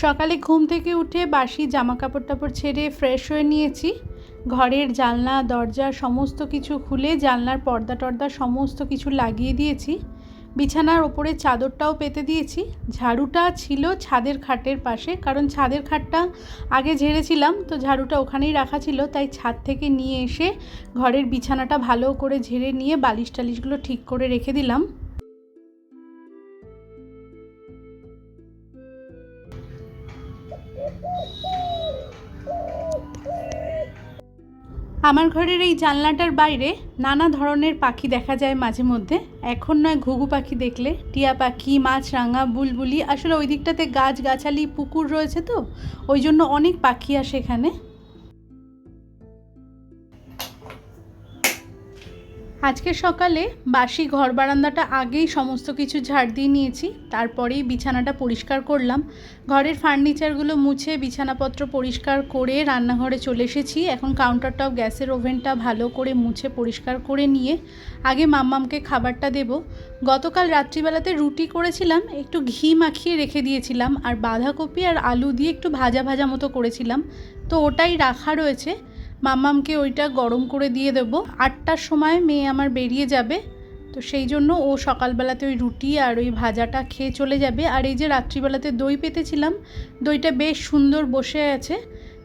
সকালে ঘুম থেকে উঠে বাসি জামা কাপড় টাপড় ছেড়ে ফ্রেশ হয়ে নিয়েছি। ঘরের জানলা, দরজা সমস্ত কিছু খুলে জানলার পর্দা টর্দা সমস্ত কিছু লাগিয়ে দিয়েছি। বিছানার ওপরে চাদরটাও পেতে দিয়েছি। ঝাড়ুটা ছিল ছাদের খাটের পাশে, কারণ ছাদের খাটটা আগে ঝেড়েছিলাম, তো ঝাড়ুটা ওখানেই রাখা ছিল, তাই ছাদ থেকে নিয়ে এসে ঘরের বিছানাটা ভালো করে ঝেড়ে নিয়ে বালিশ টালিশগুলো ঠিক করে রেখে দিলাম। আমার ঘরের এই জানলাটার বাইরে নানা ধরনের পাখি দেখা যায় মাঝে মধ্যে। এখন নয়, ঘুঘু পাখি দেখলে, টিয়া পাখি মাছরাঙা বুলবুলি, আসলে ওই দিকটাতে গাছ, গাছালি, পুকুর রয়েছে তো, ওই জন্য অনেক পাখি আসে এখানে। আজকে সকালে বাসি ঘর বারান্দাটা আগেই সমস্ত কিছু ঝাড় দিয়ে নিয়েছি, তারপরেই বিছানাটা পরিষ্কার করলাম। ঘরের ফার্নিচারগুলো মুছে বিছানাপত্র পরিষ্কার করে রান্নাঘরে চলে এসেছি। এখন কাউন্টার টপ গ্যাসের ওভেনটা ভালো করে মুছে পরিষ্কার করে নিয়ে আগে মাম্মামকে খাবারটা দেব। গতকাল রাত্রিবেলাতে রুটি করেছিলাম, একটু ঘি মাখিয়ে রেখে দিয়েছিলাম, আর বাঁধাকপি আর আলু দিয়ে একটু ভাজা ভাজা মতো করেছিলাম। তো ওটাই রাখা রয়েছে। মাম্মামকে ওইটা গরম করে দিয়ে দেবো। আটটার সময় মেয়ে আমার বেরিয়ে যাবে। তো সেই জন্য ও সকালবেলাতে ওই রুটি আর ওই ভাজাটা খেয়ে চলে যাবে। আর এই যে রাত্রিবেলাতে দই পেতেছিলাম, দইটা বেশ সুন্দর বসে আছে।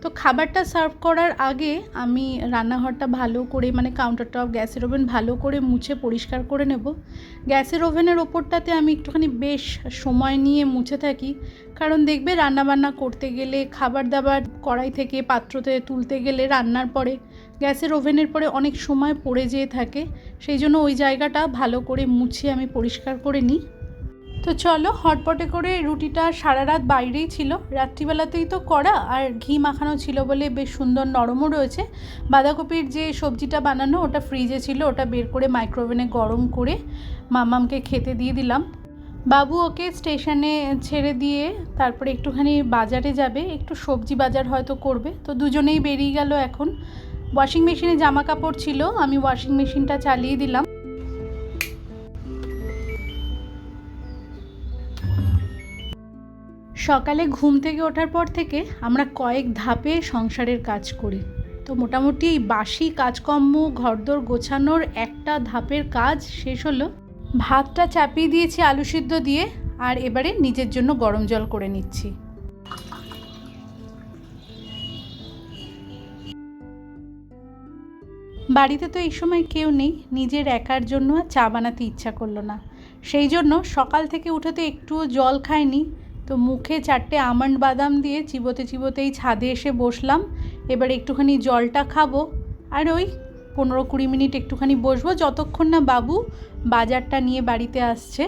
তো খাবারটা সার্ভ করার আগে আমি রান্নাঘরটা ভালো করে মানে কাউন্টার টপ গ্যাসের ওভেন ভালো করে মুছে পরিষ্কার করে নেব। গ্যাসের ওভেনের ওপরটাতে আমি একটুখানি বেশ সময় নিয়ে মুছে থাকি। কারণ দেখবে রান্নাবান্না করতে গেলে খাবার দাবার কড়াই থেকে পাত্রতে তুলতে গেলে রান্নার পরে, গ্যাসের ওভেনের পরে অনেক সময় পড়ে যেয়ে থাকে। সেই জন্য ওই জায়গাটা ভালো করে মুছে আমি পরিষ্কার করে নিই। তো চলো, হটপটে করে রুটিটা সারা রাত বাইরেই ছিল। রাত্রিবেলাতেই তো করা আর ঘি মাখানো ছিল বলে বেশ সুন্দর নরমও রয়েছে। বাঁধাকপির যে সবজিটা বানানো, ওটা ফ্রিজে ছিল, ওটা বের করে মাইক্রোওভেনে গরম করে মামামকে খেতে দিয়ে দিলাম। বাবু ওকে স্টেশনে ছেড়ে দিয়ে তারপরে একটুখানি বাজারে যাবে। একটু সবজি বাজার হয়তো করবে। তো দুজনেই বেরিয়ে গেল এখন। ওয়াশিং মেশিনে জামা কাপড় ছিল, আমি ওয়াশিং মেশিনটা চালিয়ে দিলাম। সকালে ঘুম থেকে ওঠার পর থেকে আমরা কয়েক ধাপে সংসারের কাজ করি। তো মোটামুটি বাসি কাজকর্ম, ঘরদোর গোছানোর একটা ধাপের কাজ শেষ হলো। ভাতটা চাপিয়ে দিয়েছি আলু সিদ্ধ দিয়ে আর এবারে নিজের জন্য গরম জল করে নিচ্ছি। বাড়িতে তো এই সময় কেউ নেই, নিজের একার জন্য চা বানাতে ইচ্ছা করল না। সেই জন্য সকাল থেকে উঠে তো একটুও জল খাইনি। তো মুখে চারটে আমন্ড বাদাম দিয়ে চিবোতে চিবোতেই ছাদে এসে বসলাম। এবার একটুখানি জলটা খাব। আর ওই পনেরো কুড়ি মিনিট একটুখানি বসবো। যতক্ষণ না বাবু বাজারটা নিয়ে বাড়িতে আসছে।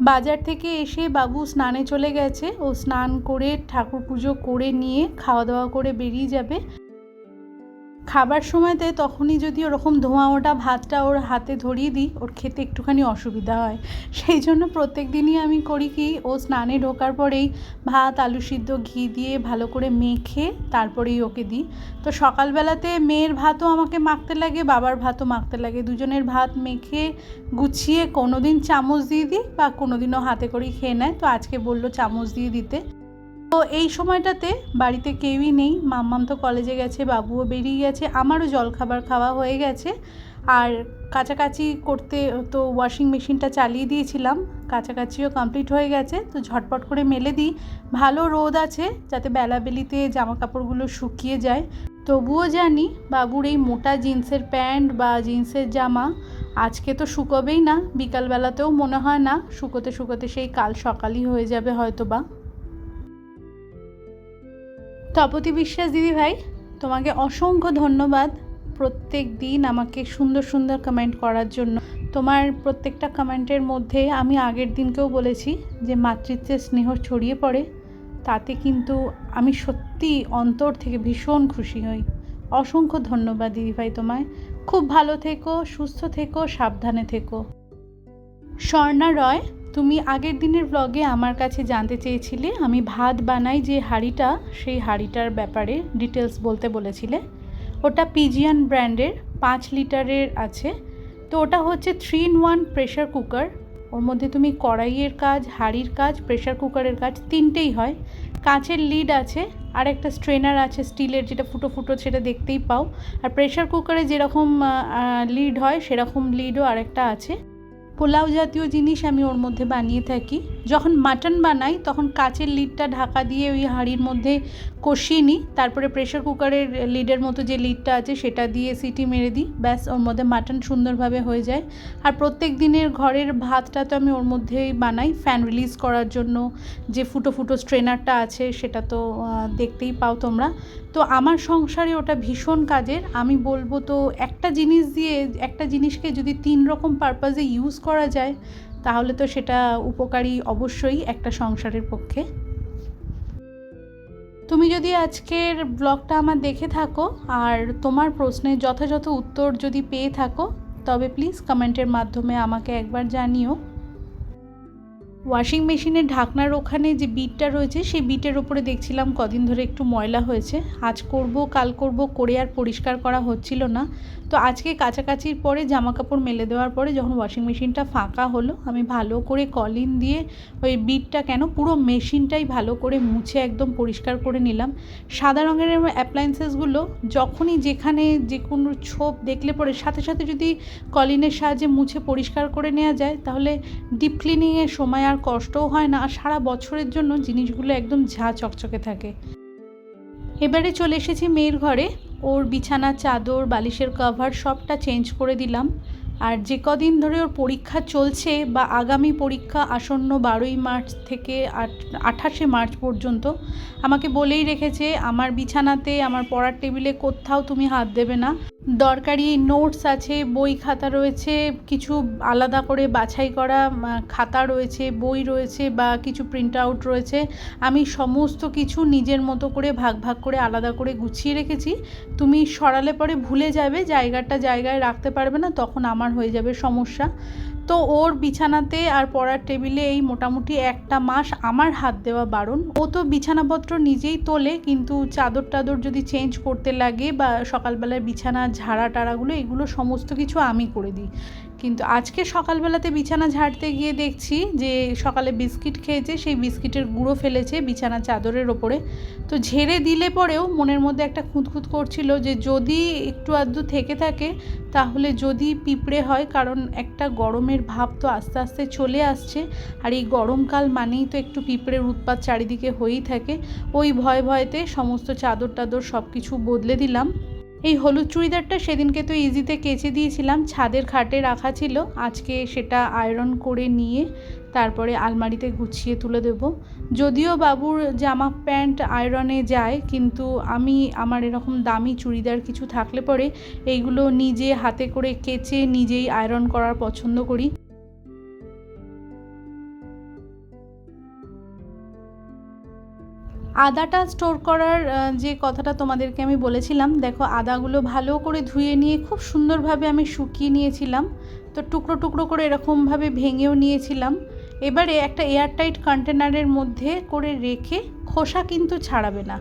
বাজার থেকে এসে বাবু স্নানে চলে গেছে। ও স্নান করে ঠাকুর পুজো করে নিয়ে খাওয়া দাওয়া করে বেরিয়ে যাবে। খাবার সময়তে তখনই যদি ওরকম ধোঁয়া ওটা ভাতটা ওর হাতে ধরিয়ে দিই, ওর খেতে একটুখানি অসুবিধা হয়। সেই জন্য প্রত্যেক দিনই আমি করি কি, ও স্নানে ঢোকার পরেই ভাত, আলু সিদ্ধ, ঘি দিয়ে ভালো করে মেখে তারপরেই ওকে দিই। তো সকালবেলাতে মেয়ের ভাতও আমাকে মাখতে লাগে, বাবার ভাতও মাখতে লাগে। দুজনের ভাত মেখে গুছিয়ে কোনো দিন চামচ দিয়ে দিই বা কোনো দিনও হাতে করেই খেয়ে নেয়। তো আজকে বলল চামচ দিয়ে দিতে। তো এই সময়টাতে বাড়িতে কেউই নেই, মাম্মাম তো কলেজে গেছে, বাবুও বেরিয়ে গেছে, আমারও জলখাবার খাওয়া হয়ে গেছে। আর কাছাকাছি করতে তো ওয়াশিং মেশিনটা চালিয়ে দিয়েছিলাম, কাছাকাছিও কমপ্লিট হয়ে গেছে, তো ঝটপট করে মেলে দিই। ভালো রোদ আছে, যাতে বেলাবেলিতে জামা কাপড়গুলো শুকিয়ে যায়। তবুও জানি বাবুর এই মোটা জিন্সের প্যান্ট বা জিন্সের জামা আজকে তো শুকোবেই না, বিকালবেলাতেও মনে হয় না, শুকোতে শুকোতে সেই কাল সকালই হয়ে যাবে হয়তো বা তপতি বিশ্বাস দিদি ভাই, তোমাকে অসংখ্য ধন্যবাদ প্রত্যেক দিন আমাকে সুন্দর সুন্দর কমেন্ট করার জন্য। তোমার প্রত্যেকটা কমেন্টের মধ্যে আমি আগের দিনকেও বলেছি যে মাতৃত্বের স্নেহ ছড়িয়ে পড়ে, তাতে কিন্তু আমি সত্যি অন্তর থেকে ভীষণ খুশি হই। অসংখ্য ধন্যবাদ দিদিভাই তোমায়। খুব ভালো থেকো, সুস্থ থেকো, সাবধানে থেকো। স্বর্ণা রয় তুমি আগের দিনের ব্লগে আমার কাছে জানতে চেয়েছিলে, আমি ভাত বানাই যে হাঁড়িটা, সেই হাঁড়িটার ব্যাপারে ডিটেলস বলতে বলেছিলে। ওটা পিজিয়ান ব্র্যান্ডের পাঁচ লিটারের আছে। তো ওটা হচ্ছে three in one pressure cooker ওর মধ্যে তুমি কড়াইয়ের কাজ, হাঁড়ির কাজ প্রেশার কুকারের কাজ তিনটেই হয়। কাঁচের লিড আছে, আর একটা স্ট্রেনার আছে স্টিলের, যেটা ফুটো ফুটো সেটা দেখতেই পাও। আর প্রেশার কুকারে যেরকম লিড হয়, সেরকম লিডও আরেকটা আছে। পোলাও জাতীয় জিনিস আমি ওর মধ্যে বানিয়ে থাকি। যখন মাটন বানাই, তখন কাচের লিডটা ঢাকা দিয়ে ওই হাঁড়ির মধ্যে কষিয়ে নিই। তারপরে প্রেশার কুকারের লিডের মতো যে লিডটা আছে, সেটা দিয়ে সিটি মেরে দিই। ব্যাস, ওর মধ্যে মাটন সুন্দরভাবে হয়ে যায়। আর প্রত্যেক দিনের ঘরের ভাতটা তো আমি ওর মধ্যেই বানাই। ফ্যান রিলিজ করার জন্য যে ফুটো ফুটো স্ট্রেনারটা আছে, সেটা তো দেখতেই পাও তোমরা। তো আমার সংসারে ওটা ভীষণ কাজের। আমি বলব তো একটা জিনিস দিয়ে, একটা জিনিসকে যদি তিন রকম পারপাজে ইউজ করা যায় তাহলে তো সেটা উপকারী অবশ্যই একটা সংসারের পক্ষে। তুমি যদি আজকের ব্লগটা আমার দেখে থাকো আর তোমার প্রশ্নের যথাযথ উত্তর যদি পেয়ে থাকো, তবে প্লিজ কমেন্টের মাধ্যমে আমাকে একবার জানিও। ওয়াশিং মেশিনের ঢাকনার ওখানে যে বিটটা রয়েছে, সেই বিটের ওপরে দেখছিলাম কদিন ধরে একটু ময়লা হয়েছে। আজ করব, কাল করব, করে আর পরিষ্কার করা হচ্ছিল না। তো আজকে কাছাকাছির পরে জামা কাপড় মেলে দেওয়ার পরে যখন ওয়াশিং মেশিনটা ফাঁকা হলো, আমি ভালো করে কলিন দিয়ে ওই বিটটা কেন পুরো মেশিনটাই ভালো করে মুছে একদম পরিষ্কার করে নিলাম। সাদা রঙের অ্যাপ্লায়েন্সেসগুলো যখনই যেখানে যে কোনো ছোপ দেখলে পরে, সাথে সাথে যদি কলিনের সাহায্যে মুছে পরিষ্কার করে নেওয়া যায়, তাহলে ডিপ ক্লিনিংয়ের সময় আর কষ্টও হয় না, আর সারা বছরের জন্য জিনিসগুলো একদম ঝা চকচকে থাকে। এবারে চলে এসেছি মেয়ের ঘরে। ওর বিছানা, চাদর, বালিশের কভার সবটা চেঞ্জ করে দিলাম। আর যে কদিন ধরে ওর পরীক্ষা চলছে বা আগামী পরীক্ষা আসন্ন বারোই মার্চ থেকে আঠাশে মার্চ পর্যন্ত, আমাকে বলেই রেখেছে, আমার বিছানাতে, আমার পড়ার টেবিলে কোথাও তুমি হাত দেবে না। দরকারি নোটস আছে, বই খাতা রয়েছে, কিছু আলাদা করে বাছাই করা খাতা রয়েছে, বই রয়েছে বা কিছু প্রিন্ট আউট রয়েছে, আমি সমস্ত কিছু নিজের মতো করে ভাগ ভাগ করে আলাদা করে গুছিয়ে রেখেছি। তুমি সরালে পরে ভুলে যাবে, জায়গাটা জায়গায় রাখতে পারবে না, তখন আমার হয়ে যাবে সমস্যা। তো ওর বিছানাতে আর পড়ার টেবিলে এই মোটামুটি একটা মাস আমার হাত দেওয়া বারণ। ও তো বিছানাপত্র নিজেই তোলে, কিন্তু চাদর টাদর যদি চেঞ্জ করতে লাগে বা সকালবেলায় বিছানা, ঝাড়া, টাড়াগুলো, এগুলো সমস্ত কিছু আমি করে দিই। কিন্তু আজকে সকালবেলাতে বিছানা ঝাড়তে গিয়ে দেখছি যে সকালে বিস্কিট খেয়েছে, সেই বিস্কিটের গুঁড়ো ফেলেছে বিছানা চাদরের ওপরে। তো ঝেড়ে দিলে পরেও মনের মধ্যে একটা খুঁতখুত করছিল যে যদি একটু আধটু থেকে থাকে তাহলে যদি পিঁপড়ে হয়, কারণ একটা গরমের ভাব তো আস্তে আস্তে চলে আসছে। আর এই গরমকাল মানেই তো একটু পিঁপড়ের উৎপাত চারিদিকে হয়েই থাকে। ওই ভয় ভয়তে সমস্ত চাদর টাদর সব কিছু বদলে দিলাম। এই হলুদ চুড়িদারটা সেদিনকে তো ইজিতে কেচে দিয়েছিলাম। ছাদের খাটে রাখা ছিল। আজকে সেটা আয়রন করে নিয়ে তারপরে আলমারিতে গুছিয়ে তুলে দেব। যদিও বাবুর জামা প্যান্ট আয়রনে যায়, কিন্তু আমি আমার এরকম দামি চুড়িদার কিছু থাকলে পরে এইগুলো নিজে হাতে করে কেচে নিজেই আয়রন করার পছন্দ করি। আদাটা স্টোর করার যে কথাটা তোমাদেরকে আমি বলেছিলাম, দেখো আদাগুলো ভালো করে ধুয়ে নিয়ে খুব সুন্দরভাবে আমি শুকিয়ে নিয়েছিলাম। তো টুকরো টুকরো করে এরকমভাবে ভেঙেও নিয়েছিলাম। এবারে একটা এয়ারটাইট কন্টেনারের মধ্যে করে রেখে খোসা কিন্তু ছাড়াবে না।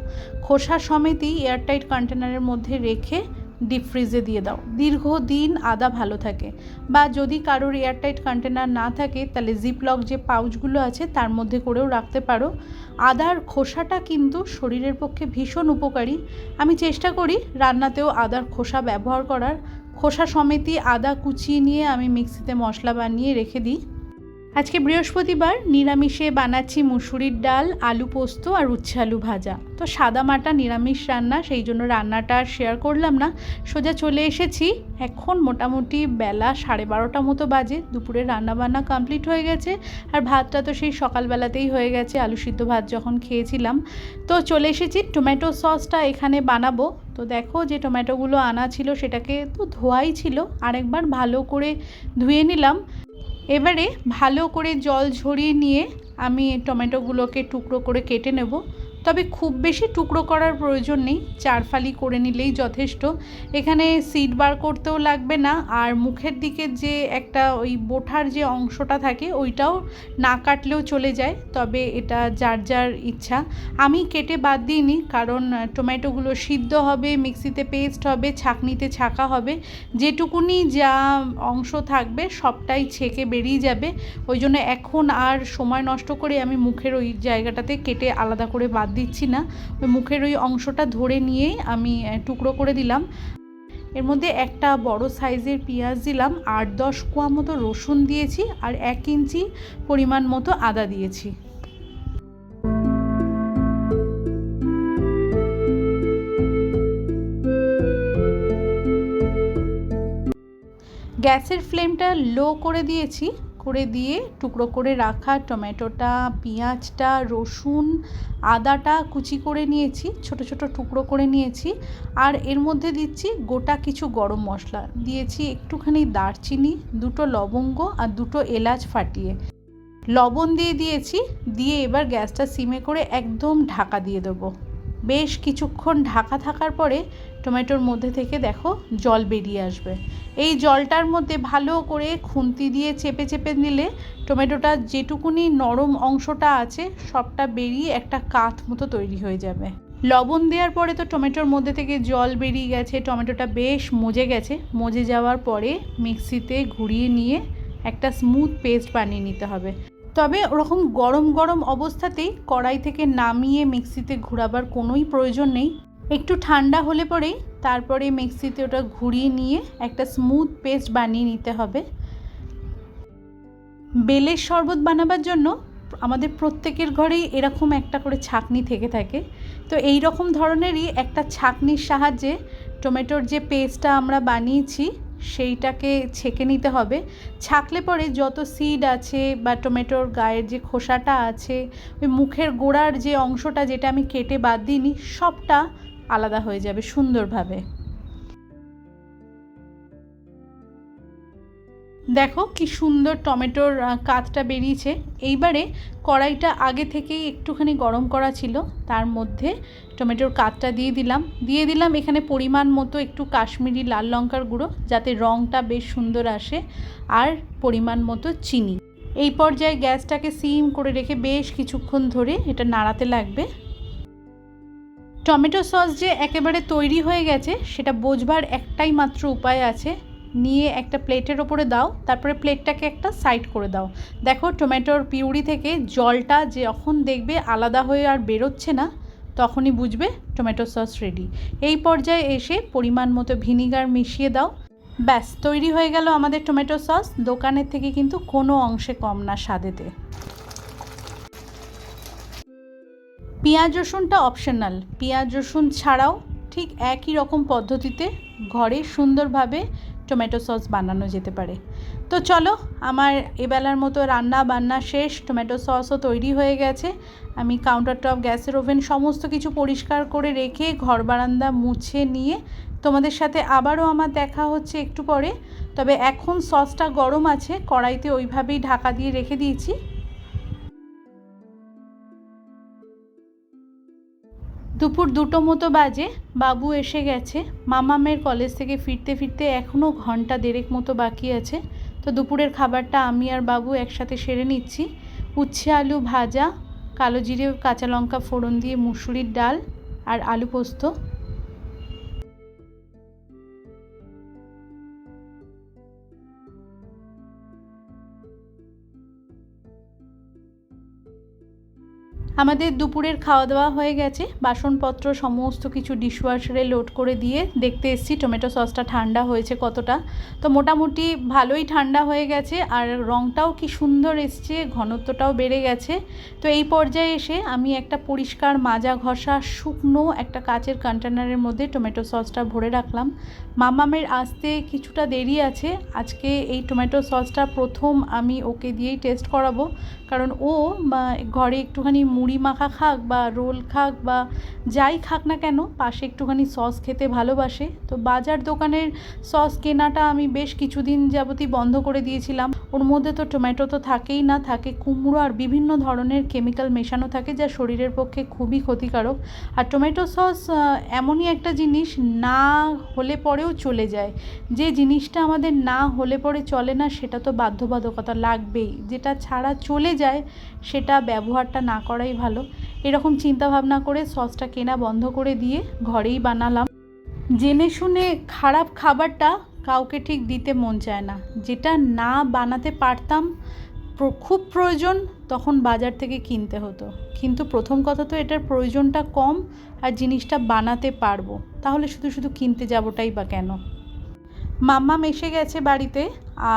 খোসা সমেতই এয়ারটাইট কন্টেনারের মধ্যে রেখে ডিপ ফ্রিজে দিয়ে দাও। দীর্ঘদিন আদা ভালো থাকে। বা যদি কারোর এয়ারটাইট কন্টেনার না থাকে, তাহলে জিপলক যে পাউচগুলো আছে, তার মধ্যে করেও রাখতে পারো। আদার খোসাটা কিন্তু শরীরের পক্ষে ভীষণ উপকারী। আমি চেষ্টা করি রান্নাতেও আদার খোসা ব্যবহার করার। খোসা সমেতই আদা কুচিয়ে নিয়ে আমি মিক্সিতে মশলা বানিয়ে রেখে দিই। আজকে বৃহস্পতিবার নিরামিষে বানাচ্ছি মুসুরির ডাল, আলু পোস্ত আর উচ্ছে আলু ভাজা। তো সাদা মাটা নিরামিষ রান্না, সেই জন্য রান্নাটা আর শেয়ার করলাম না। সোজা চলে এসেছি। এখন মোটামুটি বেলা সাড়ে বারোটা মতো বাজে। দুপুরে রান্না বান্না কমপ্লিট হয়ে গেছে। আর ভাতটা তো সেই সকালবেলাতেই হয়ে গেছে। আলু সিদ্ধ ভাত যখন খেয়েছিলাম। তো চলে এসেছি। টমেটো সসটা এখানে বানাবো। তো দেখো যে টমেটোগুলো আনা ছিল, সেটাকে তো ধোয়াই ছিল। আরেকবার ভালো করে ধুয়ে নিলাম। এবারে ভালো করে জল ঝরিয়ে নিয়ে আমি টমেটোগুলোকে টুকরো করে কেটে নেব। তবে খুব বেশি টুকরো করার প্রয়োজন নেই। চার ফালি করে নিলেই যথেষ্ট। এখানে সিট বার করতেও লাগবে না। আর মুখের দিকে যে একটা ওই বোঠার যে অংশটা থাকে, ওইটাও না কাটলেও চলে যায়। তবে এটা যার যার ইচ্ছা। আমি কেটে বাদ দিইনি, কারণ টমেটোগুলো সিদ্ধ হবে, মিক্সিতে পেস্ট হবে, ছাঁকনিতে ছাকা হবে। যেটুকুনি যা অংশ থাকবে, সবটাই ছেঁকে বেরিয়ে যাবে। ওই জন্য এখন আর সময় নষ্ট করে আমি মুখের ওই জায়গাটাতে কেটে আলাদা করে বাদ দিচ্ছি না মুখের ওই অংশটা ধরে নিয়েই আমি টুকরো করে দিলাম। এর মধ্যে একটা বড় সাইজের পেঁয়াজ দিলাম, আট দশ কোয়া মতো রসুন দিয়েছি আর এক ইঞ্চি পরিমাণ মতো আদা দিয়েছি। গ্যাসের ফ্লেমটা লো করে দিয়েছি। করে দিয়ে টুকরো করে রাখা টমেটোটা, পেঁয়াজটা, রসুন, আদাটা কুচি করে নিয়েছি, ছোট ছোট টুকরো করে নিয়েছি। আর এর মধ্যে দিচ্ছি গোটা কিছু গরম মশলা। দিয়েছি একটুখানি দারচিনি, দুটো লবঙ্গ আর দুটো এলাচ ফাটিয়ে। লবণ দিয়ে দিয়েছি, দিয়ে এবার গ্যাসটা সিমে করে একদম ঢাকা দিয়ে দেবো। বেশ কিছুক্ষণ ঢাকা থাকার পরে টমেটোর মধ্যে থেকে দেখো জল বেরিয়ে আসবে। এই জলটার মধ্যে ভালো করে খুন্তি দিয়ে চেপে চেপে নিলে টমেটোটা যেটুকুনি নরম অংশটা আছে, সবটা বেরিয়ে একটা কাঠ মতো তৈরি হয়ে যাবে। লবণ দেওয়ার পরে তো টমেটোর মধ্যে থেকে জল বেরিয়ে গেছে, টমেটোটা বেশ মজে গেছে। মজে যাওয়ার পরে মিক্সিতে ঘুরিয়ে নিয়ে একটা স্মুথ পেস্ট বানিয়ে নিতে হবে। তবে ওরকম গরম গরম অবস্থাতেই কড়াই থেকে নামিয়ে মিক্সিতে ঘোরাবার কোনোই প্রয়োজন নেই। একটু ঠান্ডা হলে পরেই তারপরে মিক্সিতে ওটা ঘুরিয়ে নিয়ে একটা স্মুথ পেস্ট বানিয়ে নিতে হবে। বেলের শরবত বানাবার জন্য আমাদের প্রত্যেকের ঘরেই এরকম একটা করে ছাকনি থেকে থাকে। তো এই রকম ধরনেরই একটা ছাকনির সাহায্যে টমেটোর যে পেস্টটা আমরা বানিয়েছি সেইটাকে ছেঁকে নিতে হবে। ছাকলে পরে যত সিড আছে বা টমেটোর গায়ের যে খোসাটা আছে, ওই মুখের গোড়ার যে অংশটা যেটা আমি কেটে বাদ দিইনি, সবটা আলাদা হয়ে যাবে সুন্দরভাবে। দেখো কি সুন্দর টমেটোর কাতটা বেরিয়েছে। এইবারে কড়াইটা আগে থেকেই একটুখানি গরম করা ছিল, তার মধ্যে টমেটোর কাতটা দিয়ে দিলাম। দিয়ে দিলাম এখানে পরিমাণ মতো একটু কাশ্মীরি লাল লঙ্কার গুঁড়ো, যাতে রঙটা বেশ সুন্দর আসে, আর পরিমাণ মতো চিনি। এই পর্যায়ে গ্যাসটাকে সিম করে রেখে বেশ কিছুক্ষণ ধরে এটা নাড়াতে লাগবে। টমেটো সস যে একেবারে তৈরি হয়ে গেছে, সেটা বোঝবার একটাই মাত্র উপায় আছে। নিয়ে একটা প্লেটের ওপরে দাও, তারপরে প্লেটটাকে একটা সাইড করে দাও। দেখো, টমেটোর পিউরি থেকে জলটা যখন দেখবে আলাদা হয়ে আর বেরোচ্ছে না, তখনই বুঝবে টমেটো সস রেডি এই পর্যায়ে এসে পরিমাণ মতো ভিনিগার মিশিয়ে দাও। ব্যাস, তৈরি হয়ে গেল আমাদের টমেটো সস। দোকানের থেকে কিন্তু কোনো অংশে কম না স্বাদেতে। পেঁয়াজ রসুনটা অপশনাল পেঁয়াজ রসুন ছাড়াও ঠিক একই রকম পদ্ধতিতে ঘরে সুন্দরভাবে টমেটো সস বানানো যেতে পারে। তো চলো, আমার এবেলার মতো রান্না বান্না শেষ টমেটো সসও তৈরি হয়ে গেছে। আমি কাউন্টার টপ গ্যাসের ওভেন সমস্ত কিছু পরিষ্কার করে রেখে ঘর বারান্দা মুছে নিয়ে তোমাদের সাথে আবারও আমার দেখা হচ্ছে একটু পরে। তবে এখন সসটা গরম আছে, কড়াইতে ওইভাবেই ঢাকা দিয়ে রেখে দিয়েছি। দুপুর দুটো মতো বাজে, বাবু এসে গেছে। মামা মেয়ের কলেজ থেকে ফিরতে ফিরতে এখনও ঘণ্টা দেড়েক মতো বাকি আছে। তো দুপুরের খাবারটা আমি আর বাবু একসাথে সেরে নিচ্ছি। উচ্ছে আলু ভাজা, কালো জিরে, কাঁচা লঙ্কা ফোড়ন দিয়ে মুসুরির ডাল আর আলু পোস্ত। আমাদের দুপুরের খাওয়া দাওয়া হয়ে গেছে। বাসনপত্র, সমস্ত কিছু ডিশওয়াশারে লোড করে দিয়ে দেখতে এসেছি টমেটো সসটা ঠান্ডা হয়েছে কতটা। তো মোটামুটি ভালোই ঠান্ডা হয়ে গেছে আর রঙটাও কি সুন্দর এসছে, ঘনত্বটাও বেড়ে গেছে। তো এই পর্যায়ে এসে আমি একটা পরিষ্কার মাজা ঘষা শুকনো একটা কাচের কন্টেনারের মধ্যে টমেটো সসটা ভরে রাখলাম। মামামের আসতে কিছুটা দেরি আছে। আজকে এই টমেটো সসটা প্রথম আমি ওকে দিয়েই টেস্ট করাবো। কারণ ও ঘরে একটুখানি মুড়ি মাখা খাক বা রোল খাক বা যাই খাক না কেন, পাশে একটুখানি সস খেতে ভালোবাসে। তো বাজার দোকানের সস কেনাটা আমি বেশ কিছুদিন যাবতই বন্ধ করে দিয়েছিলাম। ওর মধ্যে তো টমেটো তো থাকেই না, থাকে কুমড়ো আর বিভিন্ন ধরনের কেমিক্যাল মেশানো থাকে যা শরীরের পক্ষে খুবই ক্ষতিকারক। আর টমেটো সস এমনই একটা জিনিস না হলে পরেও চলে যায়। যে জিনিসটা আমাদের না হলে পরে চলে না, সেটা তো বাধ্যবাধকতা লাগবেই। যেটা ছাড়া চলে যায়, সেটা ব্যবহারটা না করাই ভালো। এরকম চিন্তা ভাবনা করে সসটা কেনা বন্ধ করে দিয়ে ঘরেই বানালাম। জেনে শুনে খারাপ খাবারটা কাউকে ঠিক দিতে মন চায় না। যেটা না বানাতে পারতাম খুব প্রয়োজন তখন বাজার থেকে কিনতে হতো। কিন্তু প্রথম কথা তো এটার প্রয়োজনটা কম আর জিনিসটা বানাতে পারব। তাহলে শুধু শুধু কিনতে যাবোটাই বা কেন? মাম্মাম এসে গেছে বাড়িতে,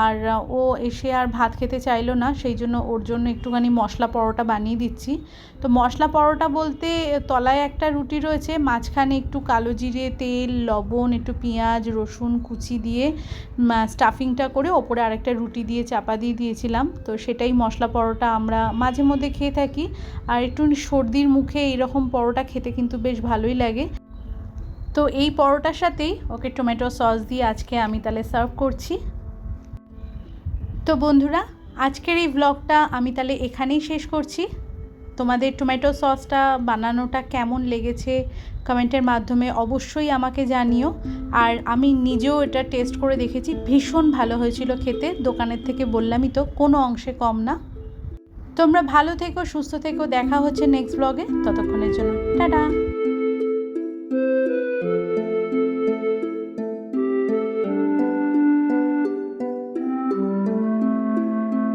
আর ও এসে আর ভাত খেতে চাইলো না, সেই জন্য ওর জন্য একটুখানি মশলা পরোটা বানিয়ে দিচ্ছি। তো মশলা পরোটা বলতে তলায় একটা রুটি রয়েছে, মাঝখানে একটু কালো জিরে, তেল, লবণ, একটু পেঁয়াজ, রসুন কুচি দিয়ে স্টাফিংটা করে ওপরে আরেকটা রুটি দিয়ে চাপা দিয়ে দিয়েছিলাম। তো সেটাই মশলা পরোটা আমরা মাঝে মধ্যে খেয়ে থাকি। আর একটু সর্দির মুখে এইরকম পরোটা খেতে কিন্তু বেশ ভালোই লাগে। তো এই পরোটার সাথেই ওকে টমেটো সস দিয়ে আজকে আমি তাহলে সার্ভ করছি। তো বন্ধুরা, আজকের এই ব্লগটা আমি তাহলে এখানেই শেষ করছি। তোমাদের টমেটো সসটা বানানোটা কেমন লেগেছে কমেন্টের মাধ্যমে অবশ্যই আমাকে জানিও। আর আমি নিজেও এটা টেস্ট করে দেখেছি, ভীষণ ভালো হয়েছিল খেতে। দোকানের থেকে বললামই তো, কোনো অংশে কম না। তোমরা ভালো থেকো, সুস্থ থেকো, দেখা হচ্ছে নেক্সট ব্লগে ততক্ষণের জন্য, টাটা!